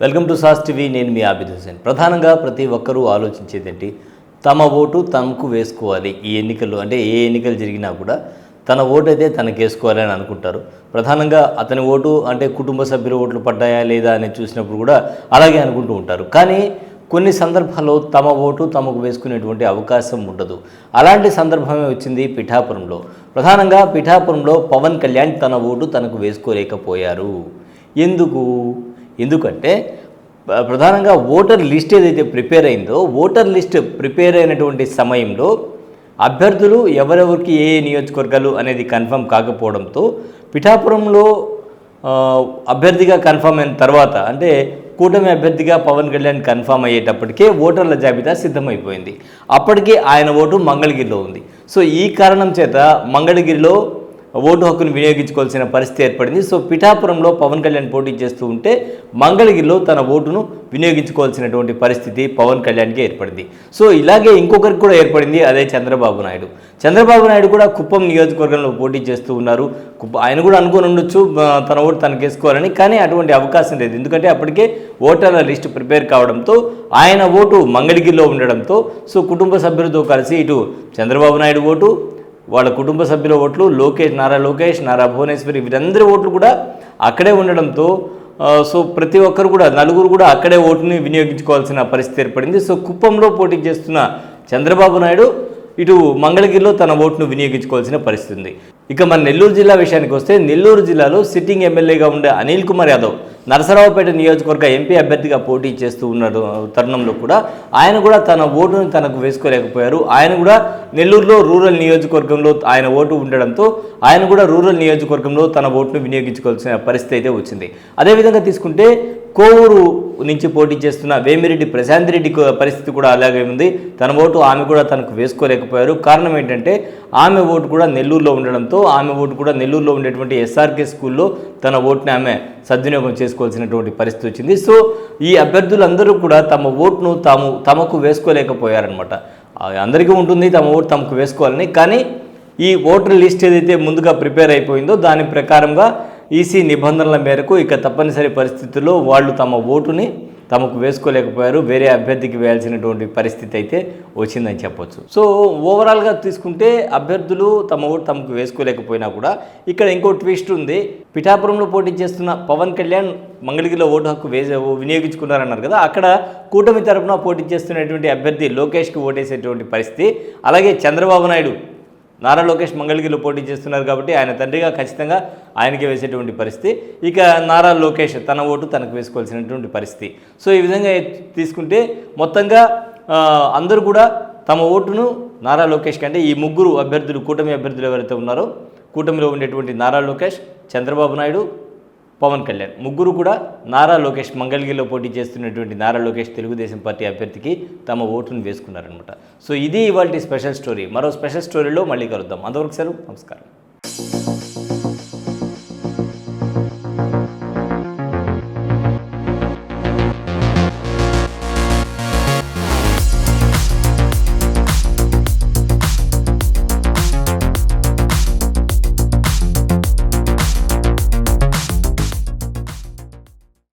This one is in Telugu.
వెల్కమ్ టు సాస్ టీవీ నేను మీ ఆబిద్ హుసేన్ ప్రధానంగా ప్రతి ఒక్కరూ ఆలోచించేదేంటి? తమ ఓటు తమకు వేసుకోవాలి. ఈ ఎన్నికల్లో అంటే ఏ ఎన్నికలు జరిగినా కూడా తన ఓటు అయితే తనకు వేసుకోవాలి అని అనుకుంటారు. ప్రధానంగా అతని ఓటు అంటే కుటుంబ సభ్యుల ఓట్లు పడ్డాయా లేదా అని చూసినప్పుడు కూడా అలాగే అనుకుంటూ ఉంటారు. కానీ కొన్ని సందర్భాల్లో తమ ఓటు తమకు వేసుకునేటువంటి అవకాశం ఉండదు. అలాంటి సందర్భమే వచ్చింది పిఠాపురంలో. ప్రధానంగా పిఠాపురంలో పవన్ కళ్యాణ్ తన ఓటు తనకు వేసుకోలేకపోయారు. ఎందుకు? ఎందుకంటే ప్రధానంగా ఓటర్ లిస్ట్ ఏదైతే ప్రిపేర్ అయిందో ఓటర్ లిస్ట్ ప్రిపేర్ అయినటువంటి సమయంలో అభ్యర్థులు ఎవరెవరికి ఏ ఏ నియోజకవర్గాలు అనేది కన్ఫర్మ్ కాకపోవడంతో పిఠాపురంలో అభ్యర్థిగా కన్ఫర్మ్ అయిన తర్వాత అంటే కూటమి అభ్యర్థిగా పవన్ కళ్యాణ్ కన్ఫర్మ్ అయ్యేటప్పటికే ఓటర్ల జాబితా సిద్ధమైపోయింది. అప్పటికే ఆయన ఓటు మంగళగిరిలో ఉంది. సో ఈ కారణం చేత మంగళగిరిలో ఓటు హక్కును వినియోగించుకోవాల్సిన పరిస్థితి ఏర్పడింది. సో పిఠాపురంలో పవన్ కళ్యాణ్ పోటీ చేస్తూ ఉంటే మంగళగిరిలో తన ఓటును వినియోగించుకోవాల్సినటువంటి పరిస్థితి పవన్ కళ్యాణ్కి ఏర్పడింది. సో ఇలాగే ఇంకొకరికి కూడా ఏర్పడింది అదే చంద్రబాబు నాయుడు. చంద్రబాబు నాయుడు కూడా కుప్పం నియోజకవర్గంలో పోటీ చేస్తూ ఉన్నారు. ఆయన కూడా అనుకుని ఉండొచ్చు తన ఓటు తనకు వేసుకోవాలని కానీ అటువంటి అవకాశం లేదు. ఎందుకంటే అప్పటికే ఓటర్ల లిస్టు ప్రిపేర్ కావడంతో ఆయన ఓటు మంగళగిరిలో ఉండడంతో సో కుటుంబ సభ్యులతో కలిసి ఇటు చంద్రబాబు నాయుడు ఓటు వాళ్ళ కుటుంబ సభ్యుల ఓట్లు లోకేష్ నారా లోకేష్ నారా భువనేశ్వరి వీరందరి ఓట్లు కూడా అక్కడే ఉండడంతో సో ప్రతి ఒక్కరు కూడా నలుగురు కూడా అక్కడే ఓటుని వినియోగించుకోవాల్సిన పరిస్థితి ఏర్పడింది. సో కుప్పంలో పోటీ చేస్తున్న చంద్రబాబు నాయుడు ఇటు మంగళగిరిలో తన ఓటును వినియోగించుకోవాల్సిన పరిస్థితి ఉంది. ఇక మన నెల్లూరు జిల్లా విషయానికి వస్తే నెల్లూరు జిల్లాలో సిట్టింగ్ ఎమ్మెల్యేగా ఉండే అనిల్ కుమార్ యాదవ్ నరసరావుపేట నియోజకవర్గ ఎంపీ అభ్యర్థిగా పోటీ చేస్తూ ఉన్న తరుణంలో కూడా ఆయన కూడా తన ఓటును తనకు వేసుకోలేకపోయారు. ఆయన కూడా నెల్లూరులో రూరల్ నియోజకవర్గంలో ఆయన ఓటు ఉండడంతో ఆయన కూడా రూరల్ నియోజకవర్గంలో తన ఓటును వినియోగించుకోవాల్సిన పరిస్థితి అయితే వచ్చింది. అదేవిధంగా తీసుకుంటే కోవూరు నుంచి పోటీ చేస్తున్న వేమిరెడ్డి ప్రశాంత్ రెడ్డి పరిస్థితి కూడా అలాగే ఉంది. తన ఓటు ఆమె కూడా తనకు వేసుకోలేకపోయారు. కారణం ఏంటంటే ఆమె ఓటు కూడా నెల్లూరులో ఉండడంతో ఆమె ఓటు కూడా నెల్లూరులో ఉండేటువంటి ఎస్ఆర్కే స్కూల్లో తన ఓటుని ఆమె సద్వినియోగం చేసుకోవాల్సినటువంటి పరిస్థితి వచ్చింది. సో ఈ అభ్యర్థులందరూ కూడా తమ ఓటును తాము తమకు వేసుకోలేకపోయారనమాట అందరికీ ఉంటుంది తమ ఓటు తమకు వేసుకోవాలని. కానీ ఈ ఓటర్ లిస్ట్ ఏదైతే ముందుగా ప్రిపేర్ అయిపోయిందో దాని ప్రకారంగా ఈసీ నిబంధనల మేరకు ఇక తప్పనిసరి పరిస్థితుల్లో వాళ్ళు తమ ఓటుని తమకు వేసుకోలేకపోయారు వేరే అభ్యర్థికి వేయాల్సినటువంటి పరిస్థితి అయితే వచ్చిందని చెప్పొచ్చు. సో ఓవరాల్గా తీసుకుంటే అభ్యర్థులు తమ ఓటు తమకు వేసుకోలేకపోయినా కూడా ఇక్కడ ఇంకో ట్విస్ట్ ఉంది. పిఠాపురంలో పోటీ చేస్తున్న పవన్ కళ్యాణ్ మంగళగిరిలో ఓటు హక్కు వేసే వినియోగించుకున్నారన్నారు కదా అక్కడ కూటమి తరపున పోటీ చేస్తున్నటువంటి అభ్యర్థి లోకేష్కి ఓటేసేటువంటి పరిస్థితి. అలాగే చంద్రబాబు నాయుడు నారా లోకేష్ మంగళగిరిలో పోటీ చేస్తున్నారు కాబట్టి ఆయన తండ్రిగా ఖచ్చితంగా ఆయనకే వేసేటువంటి పరిస్థితి. ఇక నారా లోకేష్ తన ఓటు తనకు వేసుకోవాల్సినటువంటి పరిస్థితి. సో ఈ విధంగా తీసుకుంటే మొత్తంగా అందరూ కూడా తమ ఓటును నారా లోకేష్ కంటే ఈ ముగ్గురు అభ్యర్థులు కూటమి అభ్యర్థులు ఎవరైతే ఉన్నారో కూటమిలో ఉండేటువంటి నారా లోకేష్ చంద్రబాబు నాయుడు పవన్ కళ్యాణ్. ముగ్గురు కూడా నారా లోకేష్ మంగళగిరిలో పోటీ చేస్తున్నటువంటి నారా లోకేష్ తెలుగుదేశం పార్టీ అభ్యర్థికి తమ ఓటును వేసుకున్నారనమాట సో ఇది ఇవాళ స్పెషల్ స్టోరీ. మరో స్పెషల్ స్టోరీలో మళ్ళీ కలుద్దాం. అంతవరకు సెలవు. నమస్కారం.